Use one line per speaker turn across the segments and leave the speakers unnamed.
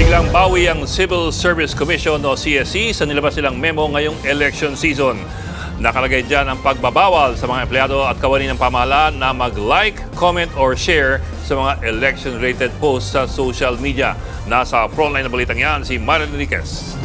Biglang bawi ang Civil Service Commission o CSC sa nilabas nilang memo ngayong election season. Nakalagay dyan ang pagbabawal sa mga empleyado at kawani ng pamahalaan na mag-like, comment, or share sa mga election-related posts sa social media. Nasa frontline na balitang yan si Marilyn Enriquez.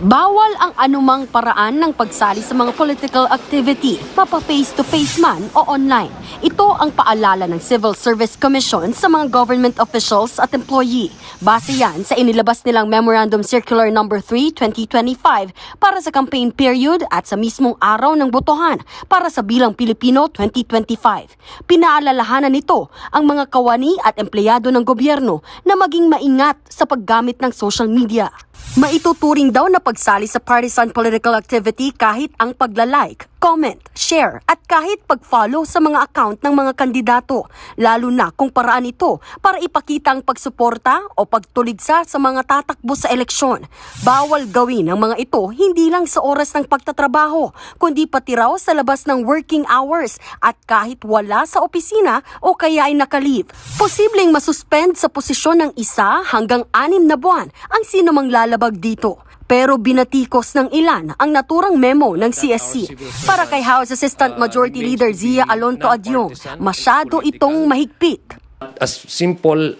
Bawal ang anumang paraan ng pagsali sa mga political activity, mapa face-to-face man o online. Ito ang paalala ng Civil Service Commission sa mga government officials at employee. Base yan sa inilabas nilang Memorandum Circular No. 3, 2025 para sa campaign period at sa mismong araw ng botohan para sa Bilang Pilipino 2025. Pinaalalahanan nito ang mga kawani at empleyado ng gobyerno na maging maingat sa paggamit ng social media. Maituturing daw na pagsali sa partisan political activity kahit ang pagla-like, comment, share at kahit pag-follow sa mga account ng mga kandidato, lalo na kung paraan ito para ipakita ang pagsuporta o pagtuligsa sa mga tatakbo sa eleksyon. Bawal gawin ang mga ito hindi lang sa oras ng pagtatrabaho, kundi pati raw sa labas ng working hours at kahit wala sa opisina o kaya ay nakalive. Posibleng masuspend sa posisyon ng isa hanggang anim na buwan ang sino mang lalabag dito. Pero binatikos ng ilan ang naturang memo ng CSC. Para kay House Assistant Majority Leader Zia Alonto Adyong, masyado itong mahigpit.
a simple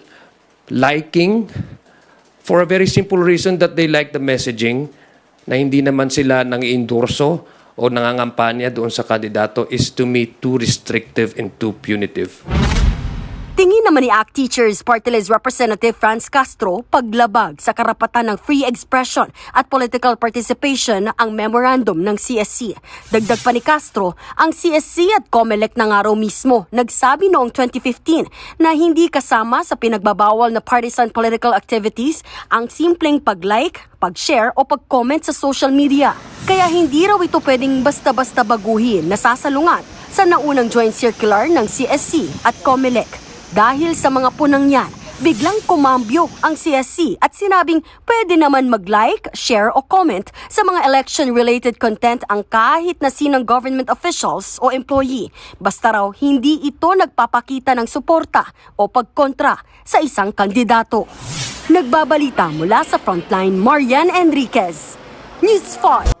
liking for a very simple reason that they like the messaging na hindi naman sila nang endorso o nangangampanya doon sa kandidato is to me too restrictive and too punitive.
Tingin naman ni ACT Teachers Party List Representative Franz Castro paglabag sa karapatan ng free expression at political participation ang memorandum ng CSC. Dagdag pa ni Castro, ang CSC at COMELEC na nga raw mismo nagsabi noong 2015 na hindi kasama sa pinagbabawal na partisan political activities ang simpleng pag-like, pag-share o pag-comment sa social media. Kaya hindi raw ito pwedeng basta-basta baguhin na sasalungat sa naunang joint circular ng CSC at COMELEC. Dahil sa mga punang yan, biglang kumambyo ang CSC at sinabing pwede naman mag-like, share o comment sa mga election-related content ang kahit na sinong government officials o employee. Basta raw hindi ito nagpapakita ng suporta o pagkontra sa isang kandidato. Nagbabalita mula sa frontline, Marian Enriquez. News 5.